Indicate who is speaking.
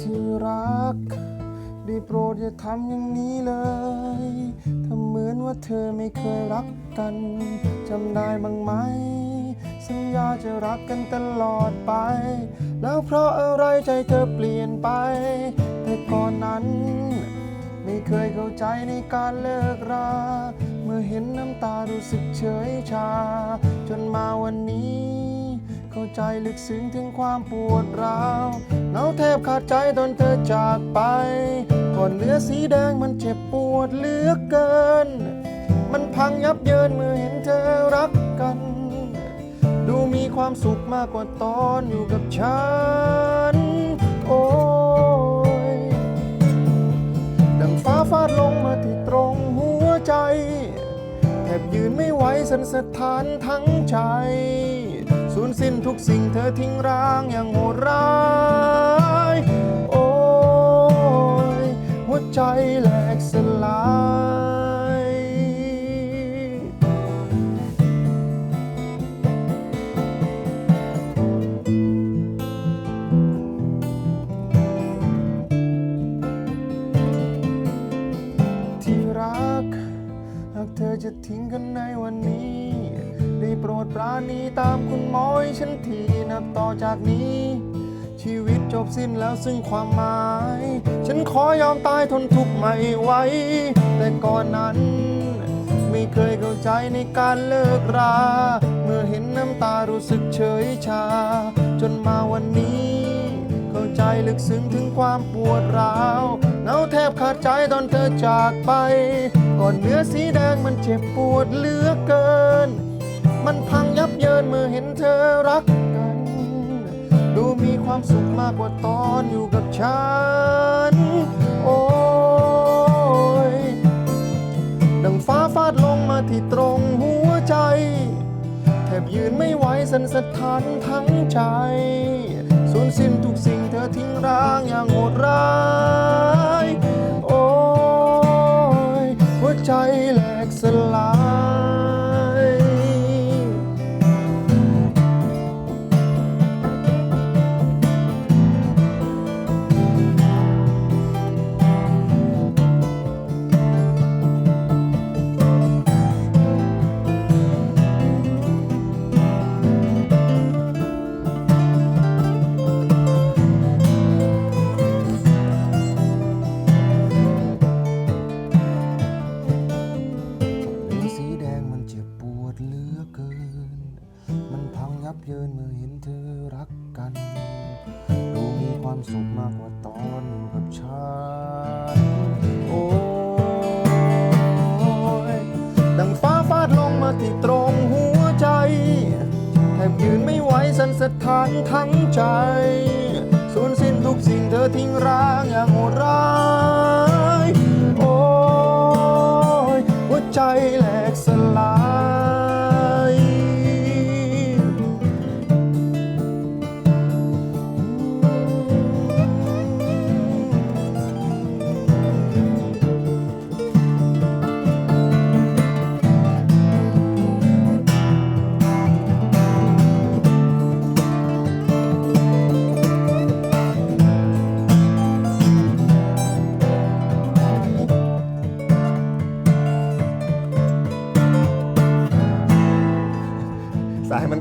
Speaker 1: ที่รัก ได้โปรดอย่าทำอย่างนี้เลยทำเหมือนว่าเธอไม่เคยรักกันจำได้บ้างไหม สัญญาจะรักกันตลอดไป แล้วเพราะอะไรใจเธอเปลี่ยนไป แต่ก่อนนั้น ไม่เคยเข้าใจในการเลิกรา เมื่อเห็นน้ำตารู้สึกเฉยชา จนมาวันนี้าใจลึกซึ้งถึงความปวดร้าวเหงาแทบขาดใจตอนเธอจากไปก่อนเนื้อสีแดงมันเจ็บปวดเหลือเกิน มันพังยับเยินเมื่อเห็นเธอรักกัน ดูมีความสุขมากกว่าตอนอยู่กับฉัน โอ้ยดังฟ้าฟาดลงมาที่ตรงหัวใจ แทบยืนไม่ไหวสันสถานทั้งใจ สิ้นทุกสิ่งเธอทิ้งร้างอย่างโหดร้าย โอ้ยหัวใจแหลกสลายที่รัก หากเธอจะทิ้งกันในวันนี้ ได้โปรดปราณีตามคุณหมอให้ฉันทีนับต่อจากนี้ ชีวิตจบสิ้นแล้วซึ่งความหมาย ฉันขอยอมตายทนทุกข์ไม่ไหวแต่ก่อนนั้น ไม่เคยเข้าใจในการเลิกรา เมื่อเห็นน้ำตารู้สึกเฉยชา จนมาวันนี้ เข้าใจลึกซึ้งถึงความปวดร้าวเหงาแทบขาดใจตอนเธอจากไป ก่อนเนื้อสีแดงมันเจ็บปวดเหลือเกิน มันพังยับเยินเมื่อเห็นเธอรักกัน ดูมีความสุขมากกว่าตอนอยู่กับฉัน โอ้ย ดังฟ้าฟาดลงมาที่ตรงหัวใจ แทบยืนไม่ไหวสันสะท้านทั้งใจสูญสิ้นทุกสิ่งเธอทิ้งร้างอย่างโหดร้าย โอ้ย หัวใจแหลกสลาย ดเหลือเกิน มันพังยับเยินเมื่อเห็นเธอรักกันดูมีความสุขมากกว่าตอนอยู่กับฉันโอ้ยดังฟ้าฟาดลงมาที่ตรงหัวใจ แทบยืนไม่ไหวสันสถานทั้งใจ สูญสิ้นทุกสิ่งเธอทิ้งร้างอย่าง